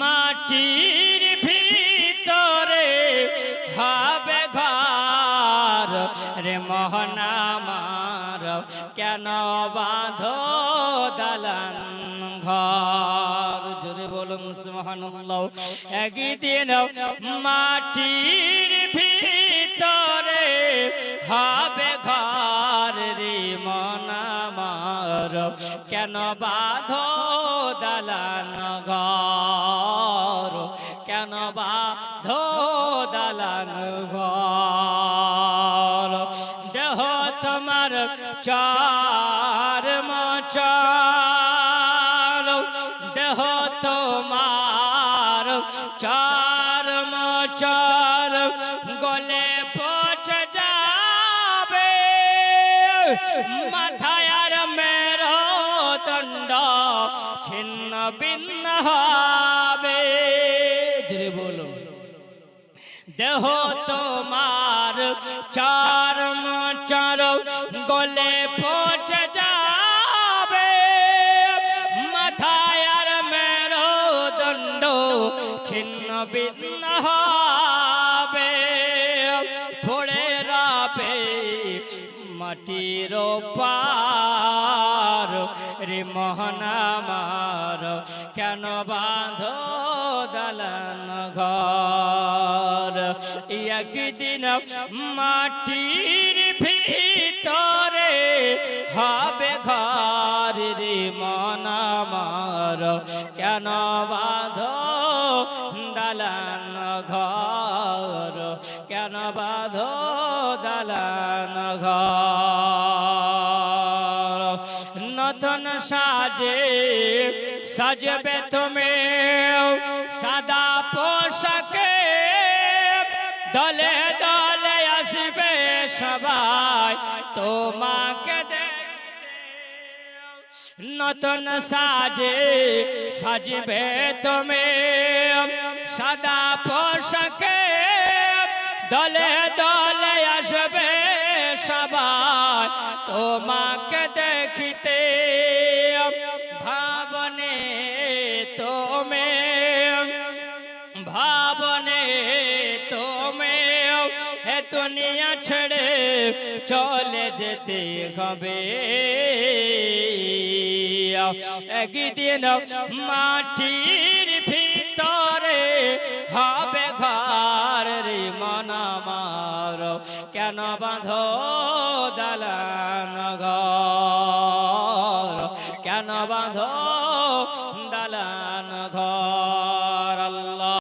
মাটির ভিতরে হবে ঘর। রে মোহনামার কেন বাঁধ দালান ঘর? জোরে বলুন, সুবহানাল্লাহ। একদিন মাটির ভিতরে হবে ঘর। রে মনামার কেন বাঁধ দালান ঘর কেন বাঁধ দালান ঘর দেহ তোমার চার মচার দেহ তোমার চার মচার গলে পচে যাবে। মাথায় আর মেরো দণ্ড ছিন্ন ভিন্ন হবে। জোরে বলুন দেহ তোমার চার চার গলে পচে যাবে। মাথায় আর মেরো দণ্ড ছিন্ন ভিন্ন হবে। পড়ে রাবে মাটির পার রে মোহনামার কেন বাঁধ দালান ঘর? একদিন মাটির ভিতরে হবে ঘর রে মনামার কেন বাঁধ দালান ঘর? কেন বাঁধ দালান ঘর? নতুন সাজে, সাজবে তুমি সাদা পোশাকে। দলে দলে আসবে সবাই তোমাকে নতুন সাজে, সাজবে তুমি সাদা পোশাকে। দলে দলে আসবে সবাই তোমাকে দেখিতে ভাবনে তুমি ভাবনে তুমি হে দুনিয়া ছেড়ে চলে যেতে হবে। একদিন মাটির কেন বাঁধো দালান ঘর? কেন বাঁধো দালান ঘর?